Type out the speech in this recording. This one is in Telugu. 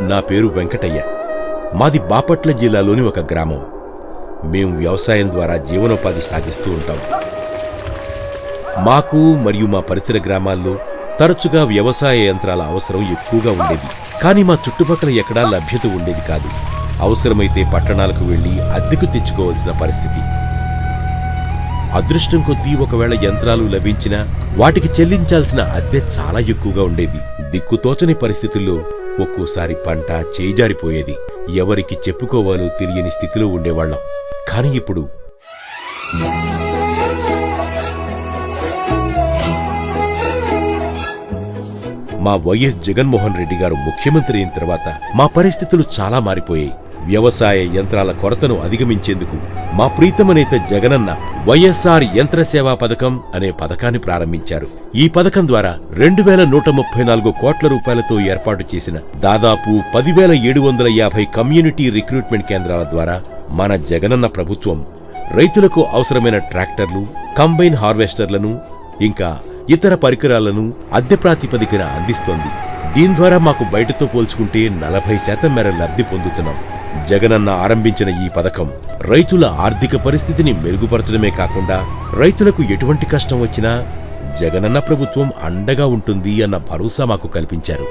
నా పేరు వెంకటయ్య. మాది బాపట్ల జిల్లాలోని ఒక గ్రామం. మేము వ్యవసాయం ద్వారా జీవనోపాధి సాగిస్తూ ఉంటాం. మాకు మరియు మా పరిసర గ్రామాల్లో తరచుగా వ్యవసాయ యంత్రాల అవసరం ఎక్కువగా ఉండేది. కానీ మా చుట్టుపక్కల ఎక్కడా లభ్యత ఉండేది కాదు. అవసరమైతే పట్టణాలకు వెళ్ళి అద్దెకు తెచ్చుకోవాల్సిన పరిస్థితి. అదృష్టం కొద్దీ ఒకవేళ యంత్రాలు లభించినా వాటికి చెల్లించాల్సిన అద్దె చాలా ఎక్కువగా ఉండేది. దిక్కుతోచని పరిస్థితుల్లో ఒక్కోసారి పంట చేజారిపోయేది. ఎవరికి చెప్పుకోవాలో తెలియని స్థితిలో ఉండేవాళ్ళం. కానీ ఇప్పుడు మా వైఎస్ జగన్మోహన్ రెడ్డి గారు ముఖ్యమంత్రి అయిన తర్వాత మా పరిస్థితులు చాలా మారిపోయాయి. వ్యవసాయ యంత్రాల కొరతను అధిగమించేందుకు మా ప్రీతమ నేత జగనన్న వైఎస్ఆర్ యంత్ర సేవా పథకం అనే పథకాన్ని ప్రారంభించారు. ఈ పథకం ద్వారా రెండు వేల నూట ముప్పై నాలుగు కోట్ల రూపాయలతో ఏర్పాటు చేసిన దాదాపు పదివేల ఏడు వందల యాభై కమ్యూనిటీ రిక్రూట్మెంట్ కేంద్రాల ద్వారా మన జగనన్న ప్రభుత్వం రైతులకు అవసరమైన ట్రాక్టర్లు కంబైన్ హార్వెస్టర్లను ఇంకా ఇతర పరికరాలను అద్దె ప్రాతిపదికన అందిస్తోంది. దీని ద్వారా మాకు బయటతో పోల్చుకుంటే నలభై శాతం మేర లబ్ధి పొందుతున్నాం. జగనన్న ఆరంభించిన ఈ పథకం రైతుల ఆర్థిక పరిస్థితిని మెరుగుపరచడమే కాకుండా రైతులకు ఎటువంటి కష్టం వచ్చినా జగనన్న ప్రభుత్వం అండగా ఉంటుంది అన్న భరోసా మాకు కల్పించారు.